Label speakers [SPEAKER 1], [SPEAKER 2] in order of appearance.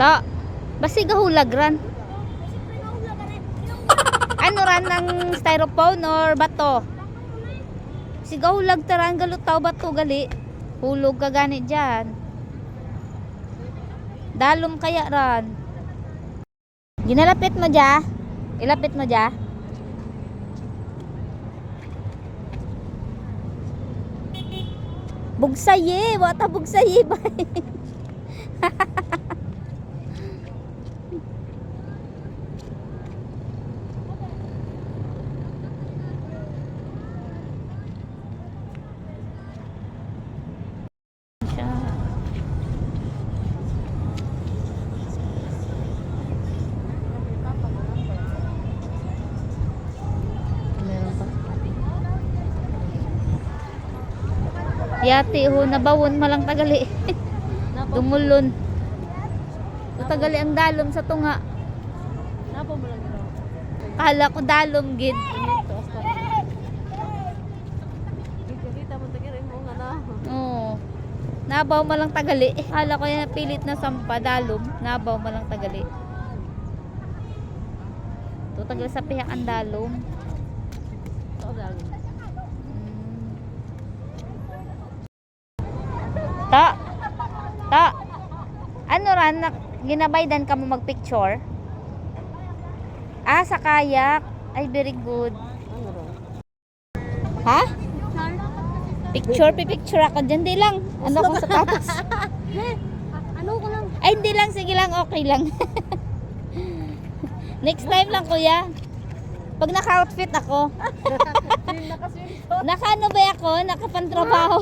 [SPEAKER 1] Ta, basi gahulag ran. Ano ran ng styrofoam or bato? Sigahulag taran galutaw bato gali. Hulog ka gani dyan. Dalom kaya ran. Ginalapit mo dya. Ilapit mo dya. Bugsaye, wata bugsaye ba? Yati ho, nabawon malang tagali. Dumulon. So, tagali ang dalom sa tunga.
[SPEAKER 2] Napa mo lang ito.
[SPEAKER 1] Kala ko dalom gid.
[SPEAKER 2] Na.
[SPEAKER 1] Oo. Nabaw malang tagali. Kala ko yan pilit na sampa dalom. Nabaw malang tagali. To tagal sa pihak ang dalom.
[SPEAKER 2] Ito dali.
[SPEAKER 1] Ta. Ta. Ano ran na ginabaydan ka mo magpicture? Ah, sa kayak. Ay, very good. Ha? Picture, picture ako dyan. Di lang. Ano kung sapatos?
[SPEAKER 2] Ano ko lang?
[SPEAKER 1] Ay, hindi lang. Sige lang. Okay lang. Next time lang, kuya. Pag naka-outfit ako.
[SPEAKER 2] Swim na ka swim.
[SPEAKER 1] Naka ano ba ako? Nakapantrabaho.